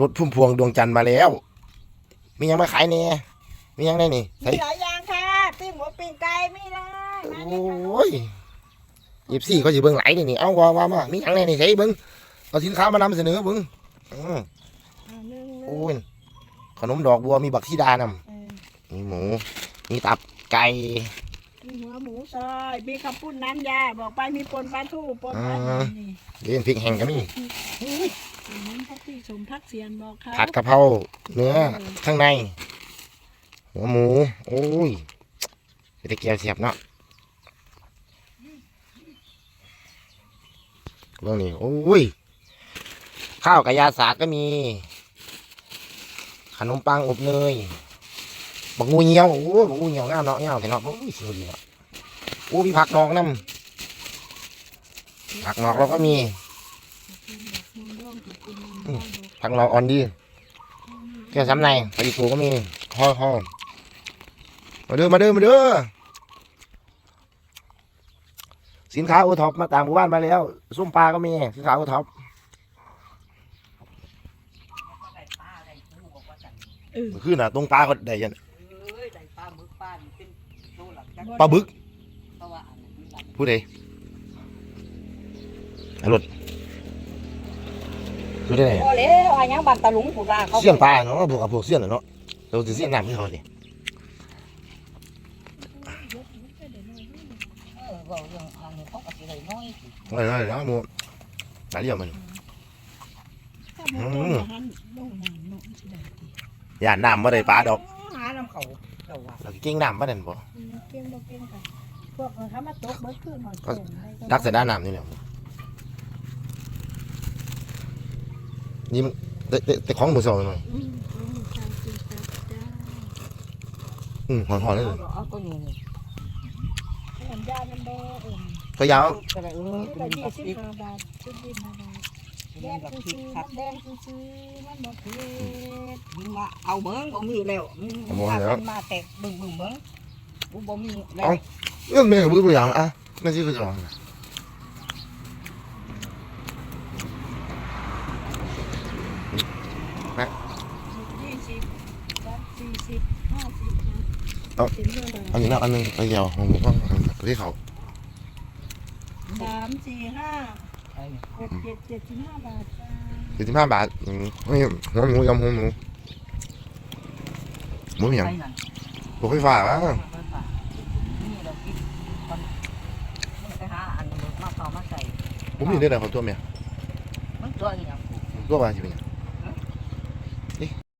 รถพุ่มพวงดวงจันทร์มาแล้ว มียังมาขายเนี่ยมียังได้นี่มีใส่หลายอย่างค่ะปิ้งหมูปิ้งไก่ไม่ได้มาโอเลยค่ะ้ยยิบซี่เขาสิเบิ่งไหลนี่นี่เอาว่าว่ามามียังได้นี่ใส่เบิ่งเอาสินค้ามานำเสนอเบิ่งอืมเอาหนึ่งหนึ่งโอ้ยขนมดอกบัวมีบักที่ดานำ เออมีหมู มีตับไก่ มีหัวหมูซอยมีข้าวปุ้นน้ำยาบอกไปมีปนปลาทูปนปลาอ่านี่เลี้ยงพริกแห้งก็มีอันนั้นพักที่สมพักเสียนบอกเขาผัดกะเพราเนื้อข้างใน หัวหมู โอ้ยเป็นตะเกียบเสียบเนาะเรื่องนี้โอ้ย ข้าวกับยาสากก็มี ขนมปังอบเนย บักงูเงี้ยวโอ้ยบักงูเงี้ยวงามเนาะงามแต่เนาะโอ้ยสวยดีเนาะโอ้มีผักนอกน้ำผักนอกเราก็มีผักนอกอ่อนดีแค่ซ้ำในไปอีกตัวก็มีห่อห่อมาเด้อมาเด้อมาเด้อสินค้าโอท็อปมาต่างหมู่บ้านมาแล้วส้มปลาก็มีสินค้าโอท็อปเออคือน่ะตรงปลาก็ได้ยัน ปลาบึกเพราะว่าอันนั้นมันหลักผู้ใดอรถผู้ใดพอแล้วอันยังบันตะลุงกูว่าเขาเสี่ยงปลาเนาะพวกกับพวกเสี่ยงน่ะเนาะเราจะเสี่ยงน้ำให้เขาดิเออเว้าเรื่องอันนี้เขาก็สิได้น้อยสิเอะไรอะไรแล้วมูตาเรียวมัน ถ้าหมูต้มหันลงหันเนาะสิได้ดีอย่าน้ำมาได้ปลาดอก หาน้ำเขาเจ้าว่า เราเก่งน้ำมาเด่นบ่อืมเกินกันพวกเขามาตกเบิดขึ้นหอยเชลตักใส่ด้านน้ำนี่แหละนี่มันแต่แต่แต่ของมือสองหน่อยอืมอืมใช่จริงครับจ้าอืมหอนๆเลยเอาเอาตัวนี้นี่เหมือนยามันบ่เอิ่มตัวยาวก็ได้เออเป็นยี่สิบห้าบาทชุดยี่สิบห้าบาทแดงซื้อครับๆแดงซื้อมันบ่เผ็ดมึงว่าเอาเบิ่งบ่มีแล้วมึงพากันมาแตกบึ้งบึ้งเบิ่ง กูบ่มีแล้ว เรื่องแม่กับตัวอย่างอะนั่นสิคือจะลองนะยี่สิบสามสี่สิบห้าสิบสิบห้าบาทอันนี้นะอันหนึงตัวยาวของผมก็ที่เขาสามสี่ห้าไอ้หกเจ็ดเจ็ดสิบห้าบาทจ้าสี่สิบห้าบาทอืมไม่หัวหมูยำหัวหมูหมูอย่างไอ้นั่น หัวไฟฟ้าอะนี่เราคิดมันมันไปหาอันมาเข้ามาใส่ผมมีได้แต่เขาตัวเมียมันตัวอีหยังกูตัวปลาสิเป็นหยัง